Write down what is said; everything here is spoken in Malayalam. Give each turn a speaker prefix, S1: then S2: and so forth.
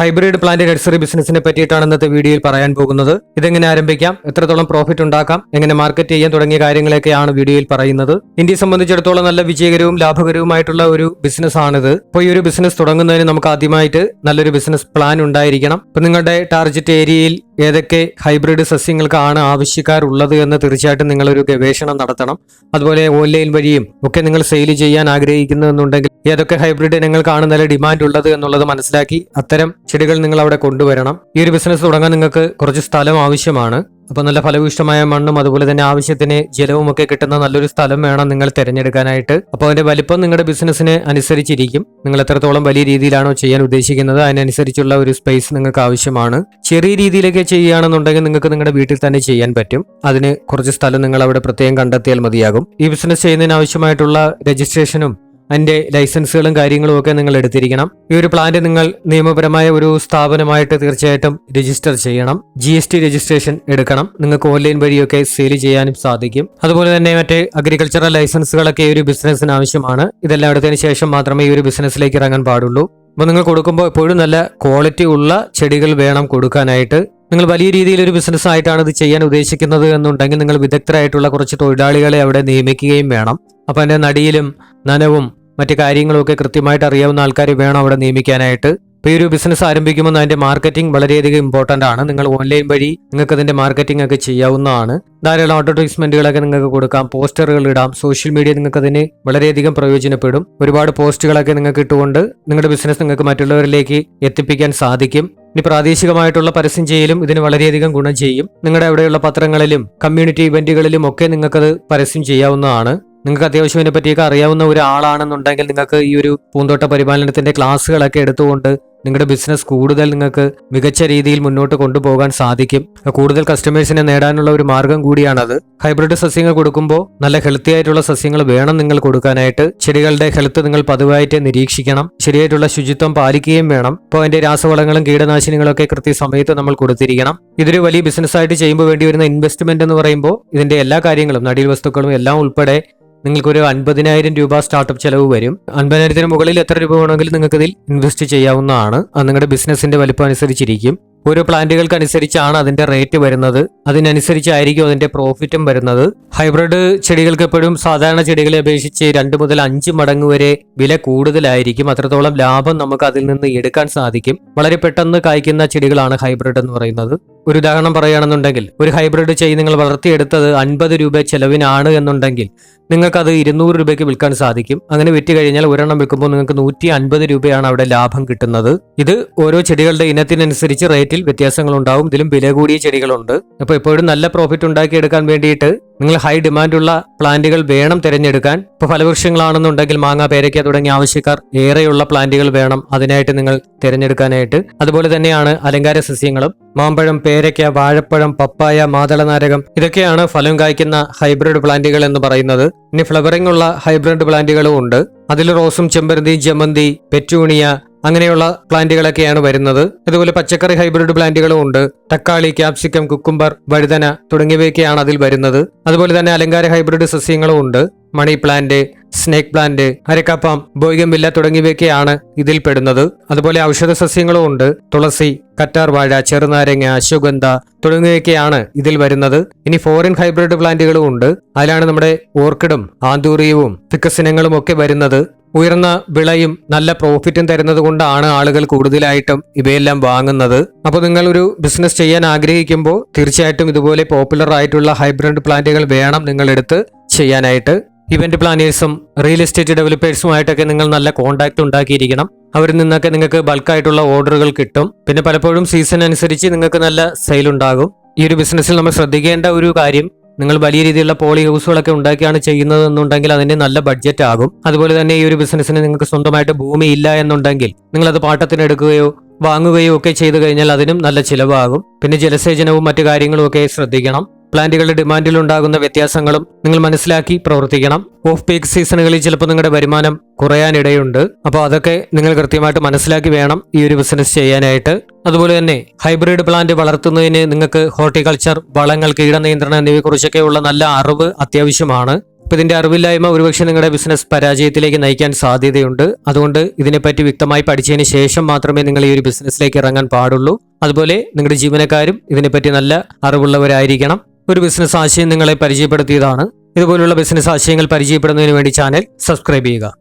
S1: ഹൈബ്രിഡ് പ്ലാന്റ് നഴ്സറി ബിസിനസിനെ പറ്റിയിട്ടാണ് ഇന്നത്തെ വീഡിയോയിൽ പറയാൻ പോകുന്നത്. ഇതെങ്ങനെ ആരംഭിക്കാം? എത്രത്തോളം പ്രോഫിറ്റ് ഉണ്ടാക്കാം? എങ്ങനെ മാർക്കറ്റ് ചെയ്യാൻ തുടങ്ങിയ കാര്യങ്ങളൊക്കെയാണ് വീഡിയോയിൽ പറയുന്നത്. ഇന്ത്യയെ സംബന്ധിച്ചിടത്തോളം നല്ല വിജയകരവും ലാഭകരവുമായിട്ടുള്ള ഒരു ബിസിനസ് ആണിത്. അപ്പോൾ ഈ ഒരു ബിസിനസ് തുടങ്ങുന്നതിന് നമുക്ക് ആദ്യമായിട്ട് നല്ലൊരു ബിസിനസ് പ്ലാൻ ഉണ്ടായിരിക്കണം. ഇപ്പൊ നിങ്ങളുടെ ടാർഗറ്റ് ഏരിയയിൽ ഏതൊക്കെ ഹൈബ്രിഡ് സസ്യങ്ങൾക്കാണ് ആവശ്യക്കാരുള്ളത് എന്ന് തീർച്ചയായിട്ടും നിങ്ങളൊരു ഗവേഷണം നടത്തണം. അതുപോലെ ഓൺലൈൻ വഴിയും ഒക്കെ നിങ്ങൾ സെയിൽ ചെയ്യാൻ ആഗ്രഹിക്കുന്നുണ്ടെങ്കിൽ ഏതൊക്കെ ഹൈബ്രിഡ് ഇനങ്ങൾക്കാണ് നല്ല ഡിമാൻഡ് ഉള്ളത് എന്നുള്ളത് മനസ്സിലാക്കി അത്തരം ചെടികൾ നിങ്ങൾ അവിടെ കൊണ്ടുവരണം. ഈ ഒരു ബിസിനസ് തുടങ്ങാൻ നിങ്ങൾക്ക് കുറച്ച് സ്ഥലം ആവശ്യമാണ്. അപ്പോൾ നല്ല ഫലഭൂഷ്ടമായ മണ്ണും അതുപോലെ തന്നെ ആവശ്യത്തിന് ജലവും ഒക്കെ കിട്ടുന്ന നല്ലൊരു സ്ഥലം വേണം നിങ്ങൾ തിരഞ്ഞെടുക്കാനായിട്ട്. അപ്പോൾ അതിന്റെ വലിപ്പം നിങ്ങളുടെ ബിസിനസ്സിന് അനുസരിച്ചിരിക്കും. നിങ്ങൾ എത്രത്തോളം വലിയ രീതിയിലാണോ ചെയ്യാൻ ഉദ്ദേശിക്കുന്നത് അതിനനുസരിച്ചുള്ള ഒരു സ്പേസ് നിങ്ങൾക്ക് ആവശ്യമാണ്. ചെറിയ രീതിയിലൊക്കെ ചെയ്യുകയാണെന്നുണ്ടെങ്കിൽ നിങ്ങൾക്ക് നിങ്ങളുടെ വീട്ടിൽ തന്നെ ചെയ്യാൻ പറ്റും. അതിന് കുറച്ച് സ്ഥലം നിങ്ങൾ അവിടെ പ്രത്യേകം കണ്ടെത്തിയാൽ മതിയാകും. ഈ ബിസിനസ് ചെയ്യുന്നതിന് ആവശ്യമായിട്ടുള്ള രജിസ്ട്രേഷനും അതിന്റെ ലൈസൻസുകളും കാര്യങ്ങളും ഒക്കെ നിങ്ങൾ എടുത്തിരിക്കണം. ഈ ഒരു പ്ലാന്റ് നിങ്ങൾ നിയമപരമായ ഒരു സ്ഥാപനമായിട്ട് തീർച്ചയായിട്ടും രജിസ്റ്റർ ചെയ്യണം. ജി എസ് ടി രജിസ്ട്രേഷൻ എടുക്കണം. നിങ്ങൾക്ക് ഓൺലൈൻ വഴിയൊക്കെ സെയിൽ ചെയ്യാനും സാധിക്കും. അതുപോലെ തന്നെ മറ്റേ അഗ്രികൾച്ചറൽ ലൈസൻസുകളൊക്കെ ഈ ഒരു ബിസിനസ്സിന് ആവശ്യമാണ്. ഇതെല്ലാം എടുത്തതിന് ശേഷം മാത്രമേ ഈ ഒരു ബിസിനസ്സിലേക്ക് ഇറങ്ങാൻ പാടുള്ളൂ. അപ്പോൾ നിങ്ങൾ കൊടുക്കുമ്പോൾ എപ്പോഴും നല്ല ക്വാളിറ്റി ഉള്ള ചെടികൾ വേണം കൊടുക്കാനായിട്ട്. നിങ്ങൾ വലിയ രീതിയിൽ ഒരു ബിസിനസ് ആയിട്ടാണ് ഇത് ചെയ്യാൻ ഉദ്ദേശിക്കുന്നത് എന്നുണ്ടെങ്കിൽ നിങ്ങൾ വിദഗ്ധരായിട്ടുള്ള കുറച്ച് തൊഴിലാളികളെ അവിടെ നിയമിക്കുകയും വേണം. അപ്പോൾ അതിന്റെ നടിയിലും നനവും മറ്റു കാര്യങ്ങളൊക്കെ കൃത്യമായിട്ട് അറിയാവുന്ന ആൾക്കാർ വേണം അവിടെ നിയമിക്കാനായിട്ട്. ഇപ്പോൾ ഈ ഒരു ബിസിനസ് ആരംഭിക്കുമ്പോൾ അതിന്റെ മാർക്കറ്റിംഗ് വളരെയധികം ഇമ്പോർട്ടന്റ് ആണ്. നിങ്ങൾ ഓൺലൈൻ വഴി നിങ്ങൾക്ക് അതിന്റെ മാർക്കറ്റിംഗ് ഒക്കെ ചെയ്യാവുന്നതാണ്. ധാരാളം അഡ്വർടൈസ്മെന്റുകളൊക്കെ നിങ്ങൾക്ക് കൊടുക്കാം പോസ്റ്ററുകൾ ഇടാം സോഷ്യൽ മീഡിയ നിങ്ങൾക്ക് അതിന് വളരെയധികം പ്രയോജനപ്പെടും. ഒരുപാട് പോസ്റ്റുകളൊക്കെ നിങ്ങൾക്ക് ഇട്ടുകൊണ്ട് നിങ്ങളുടെ ബിസിനസ് നിങ്ങൾക്ക് മറ്റുള്ളവരിലേക്ക് എത്തിപ്പിക്കാൻ സാധിക്കും. ഇനി പ്രാദേശികമായിട്ടുള്ള പരസ്യം ചെയ്യലും ഇതിന് വളരെയധികം ഗുണം ചെയ്യും. നിങ്ങളുടെ അവിടെയുള്ള പത്രങ്ങളിലും കമ്മ്യൂണിറ്റി ഇവന്റുകളിലും ഒക്കെ നിങ്ങൾക്കത് പരസ്യം ചെയ്യാവുന്നതാണ്. നിങ്ങൾക്ക് അത്യാവശ്യം ഇതിനെ പറ്റിയൊക്കെ അറിയാവുന്ന ഒരാളാണെന്നുണ്ടെങ്കിൽ നിങ്ങൾക്ക് ഈ ഒരു പൂന്തോട്ട പരിപാലനത്തിന്റെ ക്ലാസ്സുകളൊക്കെ എടുത്തുകൊണ്ട് നിങ്ങളുടെ ബിസിനസ് കൂടുതൽ നിങ്ങൾക്ക് മികച്ച രീതിയിൽ മുന്നോട്ട് കൊണ്ടുപോകാൻ സാധിക്കും. കൂടുതൽ കസ്റ്റമേഴ്സിനെ നേടാനുള്ള ഒരു മാർഗം കൂടിയാണത്. ഹൈബ്രിഡ് സസ്യങ്ങൾ കൊടുക്കുമ്പോൾ നല്ല ഹെൽത്തി ആയിട്ടുള്ള സസ്യങ്ങൾ വേണം നിങ്ങൾ കൊടുക്കാനായിട്ട്. ചെടികളുടെ ഹെൽത്ത് നിങ്ങൾ പതിവായിട്ട് നിരീക്ഷിക്കണം. ശരിയായിട്ടുള്ള ശുചിത്വം പാലിക്കുകയും വേണം. അപ്പോൾ അതിന്റെ രാസവളങ്ങളും കീടനാശിനികളും ഒക്കെ കൃത്യസമയത്ത് നമ്മൾ കൊടുത്തിരിക്കണം. ഇതൊരു വലിയ ബിസിനസ് ആയിട്ട് ചെയ്യുമ്പോൾ വേണ്ടി വരുന്ന ഇൻവെസ്റ്റ്മെന്റ് എന്ന് പറയുമ്പോൾ ഇതിന്റെ എല്ലാ കാര്യങ്ങളും നടീൽ വസ്തുക്കളും എല്ലാം ഉൾപ്പെടെ നിങ്ങൾക്കൊരു അൻപതിനായിരം രൂപ സ്റ്റാർട്ടപ്പ് ചെലവ് വരും. അൻപതിനായിരത്തിന് മുകളിൽ എത്ര രൂപ വേണമെങ്കിലും നിങ്ങൾക്ക് ഇതിൽ ഇൻവെസ്റ്റ് ചെയ്യാവുന്നതാണ്. അത് നിങ്ങളുടെ ബിസിനസിന്റെ വലിപ്പം അനുസരിച്ചിരിക്കും. ഓരോ പ്ലാന്റുകൾക്ക് അനുസരിച്ചാണ് അതിന്റെ റേറ്റ് വരുന്നത്. അതിനനുസരിച്ചായിരിക്കും അതിന്റെ പ്രോഫിറ്റും വരുന്നത്. ഹൈബ്രിഡ് ചെടികൾക്ക് എപ്പോഴും സാധാരണ ചെടികളെ അപേക്ഷിച്ച് രണ്ട് മുതൽ അഞ്ച് മടങ്ങ് വരെ വില കൂടുതലായിരിക്കും. അത്രത്തോളം ലാഭം നമുക്ക് അതിൽ നിന്ന് എടുക്കാൻ സാധിക്കും. വളരെ പെട്ടെന്ന് കായ്ക്കുന്ന ചെടികളാണ് ഹൈബ്രിഡ് എന്ന് പറയുന്നത്. ഒരു ഉദാഹരണം പറയുകയാണെന്നുണ്ടെങ്കിൽ ഒരു ഹൈബ്രിഡ് ചെയ്ത് നിങ്ങൾ വളർത്തിയെടുത്തത് അൻപത് രൂപ ചെലവിനാണ് എന്നുണ്ടെങ്കിൽ നിങ്ങൾക്കത് ഇരുന്നൂറ് രൂപയ്ക്ക് വിൽക്കാൻ സാധിക്കും. അങ്ങനെ വിറ്റ് കഴിഞ്ഞാൽ ഒരെണ്ണം വിൽക്കുമ്പോൾ നിങ്ങൾക്ക് നൂറ്റി അൻപത് രൂപയാണ് അവിടെ ലാഭം കിട്ടുന്നത്. ഇത് ഓരോ ചെടികളുടെ ഇനത്തിനനുസരിച്ച് റേറ്റിൽ വ്യത്യാസങ്ങൾ ഉണ്ടാവും ഇതിലും വില കൂടിയ ചെടികളുണ്ട്. അപ്പോൾ എപ്പോഴും നല്ല പ്രോഫിറ്റ് ഉണ്ടാക്കിയെടുക്കാൻ വേണ്ടിയിട്ട് നിങ്ങൾ ഹൈ ഡിമാൻഡുള്ള പ്ലാന്റുകൾ വേണം തിരഞ്ഞെടുക്കാൻ. ഇപ്പോൾ ഫലവൃക്ഷങ്ങളാണെന്നുണ്ടെങ്കിൽ മാങ്ങ പേരയ്ക്ക തുടങ്ങിയ ആവശ്യക്കാർ ഏറെയുള്ള പ്ലാന്റുകൾ വേണം അതിനായിട്ട് നിങ്ങൾ തിരഞ്ഞെടുക്കാനായിട്ട്. അതുപോലെ തന്നെയാണ് അലങ്കാര സസ്യങ്ങളും. മാമ്പഴം പേരയ്ക്ക വാഴപ്പഴം പപ്പായ മാതളനാരകം ഇതൊക്കെയാണ് ഫലം കായ്ക്കുന്ന ഹൈബ്രിഡ് പ്ലാന്റുകൾ എന്ന് പറയുന്നത്. ഇനി ഫ്ലവറിംഗ് ഉള്ള ഹൈബ്രിഡ് പ്ലാന്റുകളും ഉണ്ട്. അതിൽ റോസും ചെമ്പരന്തി ജമന്തി പെറ്റൂണിയ അങ്ങനെയുള്ള പ്ലാന്റുകളൊക്കെയാണ് വരുന്നത്. അതുപോലെ പച്ചക്കറി ഹൈബ്രിഡ് പ്ലാന്റുകളും ഉണ്ട്. തക്കാളി ക്യാപ്സിക്കം കുക്കുംബർ വഴുതന തുടങ്ങിയവയൊക്കെയാണ് അതിൽ വരുന്നത്. അതുപോലെ തന്നെ അലങ്കാര ഹൈബ്രിഡ് സസ്യങ്ങളും ഉണ്ട്. മണി പ്ലാന്റ് സ്നേക്ക് പ്ലാന്റ് അരക്കപ്പം ബോയിഗംവില്ല തുടങ്ങിയവയൊക്കെയാണ് ഇതിൽ പെടുന്നത്. അതുപോലെ ഔഷധ സസ്യങ്ങളും ഉണ്ട്. തുളസി കറ്റാർ വാഴ ചെറുനാരങ്ങ അശ്വഗന്ധ തുടങ്ങിയവയൊക്കെയാണ് ഇതിൽ വരുന്നത്. ഇനി ഫോറിൻ ഹൈബ്രിഡ് പ്ലാന്റുകളും ഉണ്ട്. അതിലാണ് നമ്മുടെ ഓർക്കിഡും ആന്തൂറിയവും തിക്കസിനങ്ങളും ഒക്കെ വരുന്നത്. ഉയർന്ന വിളയും നല്ല പ്രോഫിറ്റും തരുന്നത് കൊണ്ടാണ് ആളുകൾ കൂടുതലായിട്ടും ഇവയെല്ലാം വാങ്ങുന്നത്. അപ്പോൾ നിങ്ങൾ ഒരു ബിസിനസ് ചെയ്യാൻ ആഗ്രഹിക്കുമ്പോൾ തീർച്ചയായിട്ടും ഇതുപോലെ പോപ്പുലർ ആയിട്ടുള്ള ഹൈബ്രിഡ് പ്ലാന്റുകൾ വേണം നിങ്ങൾ എടുത്ത് ചെയ്യാനായിട്ട്. ഇവന്റ് പ്ലാനേഴ്സും റിയൽ എസ്റ്റേറ്റ് ഡെവലപ്പേഴ്സുമായിട്ടൊക്കെ നിങ്ങൾ നല്ല കോൺടാക്ട് ഉണ്ടാക്കിയിരിക്കണം. അവരിൽ നിന്നൊക്കെ നിങ്ങൾക്ക് ബൾക്കായിട്ടുള്ള ഓർഡറുകൾ കിട്ടും. പിന്നെ പലപ്പോഴും സീസൺ അനുസരിച്ച് നിങ്ങൾക്ക് നല്ല സെയിൽ ഉണ്ടാകും. ഈ ഒരു ബിസിനസ്സിൽ നമ്മൾ ശ്രദ്ധിക്കേണ്ട ഒരു കാര്യം നിങ്ങൾ വലിയ രീതിയിലുള്ള പോളി ഹൗസുകളൊക്കെ ഉണ്ടാക്കിയാണ് ചെയ്യുന്നത് എന്നുണ്ടെങ്കിൽ അതിന്റെ നല്ല ബഡ്ജറ്റ് ആകും അതുപോലെ തന്നെ ഈ ഒരു ബിസിനസ്സിന് നിങ്ങൾക്ക് സ്വന്തമായിട്ട് ഭൂമി ഇല്ല എന്നുണ്ടെങ്കിൽ നിങ്ങൾ അത് പാട്ടത്തിന് എടുക്കുകയോ വാങ്ങുകയോ ഒക്കെ ചെയ്തു കഴിഞ്ഞാൽ അതിനും നല്ല ചിലവാകും. പിന്നെ ജലസേചനവും മറ്റു കാര്യങ്ങളും ഒക്കെ ശ്രദ്ധിക്കണം. പ്ലാന്റുകളുടെ ഡിമാൻഡിൽ ഉണ്ടാകുന്ന വ്യത്യാസങ്ങളും നിങ്ങൾ മനസ്സിലാക്കി പ്രവർത്തിക്കണം. ഓഫ് പീക്ക് സീസണുകളിൽ ചിലപ്പോൾ നിങ്ങളുടെ വരുമാനം കുറയാനിടയുണ്ട്. അപ്പോൾ അതൊക്കെ നിങ്ങൾ കൃത്യമായിട്ട് മനസ്സിലാക്കി വേണം ഈ ഒരു ബിസിനസ് ചെയ്യാനായിട്ട്. അതുപോലെ തന്നെ ഹൈബ്രിഡ് പ്ലാന്റ് വളർത്തുന്നതിന് നിങ്ങൾക്ക് ഹോർട്ടിക്കൾച്ചർ വളങ്ങൾ കീടനിയന്ത്രണം എന്നിവയെക്കുറിച്ചൊക്കെയുള്ള നല്ല അറിവ് അത്യാവശ്യമാണ്. അപ്പോൾ ഇതിന്റെ അറിവില്ലായ്മ ഒരുപക്ഷെ നിങ്ങളുടെ ബിസിനസ് പരാജയത്തിലേക്ക് നയിക്കാൻ സാധ്യതയുണ്ട്. അതുകൊണ്ട് ഇതിനെപ്പറ്റി വ്യക്തമായി പഠിച്ചതിന് ശേഷം മാത്രമേ നിങ്ങൾ ഈ ഒരു ബിസിനസ്സിലേക്ക് ഇറങ്ങാൻ പാടുള്ളൂ. അതുപോലെ നിങ്ങളുടെ ജീവനക്കാരും ഇതിനെപ്പറ്റി നല്ല അറിവുള്ളവരായിരിക്കണം. ഒരു ബിസിനസ് ആശയം നിങ്ങളെ പരിചയപ്പെടുത്തിയതാണ്. ഇതുപോലുള്ള ബിസിനസ് ആശയങ്ങൾ പരിചയപ്പെടുന്നതിന് വേണ്ടി ചാനൽ സബ്സ്ക്രൈബ് ചെയ്യുക.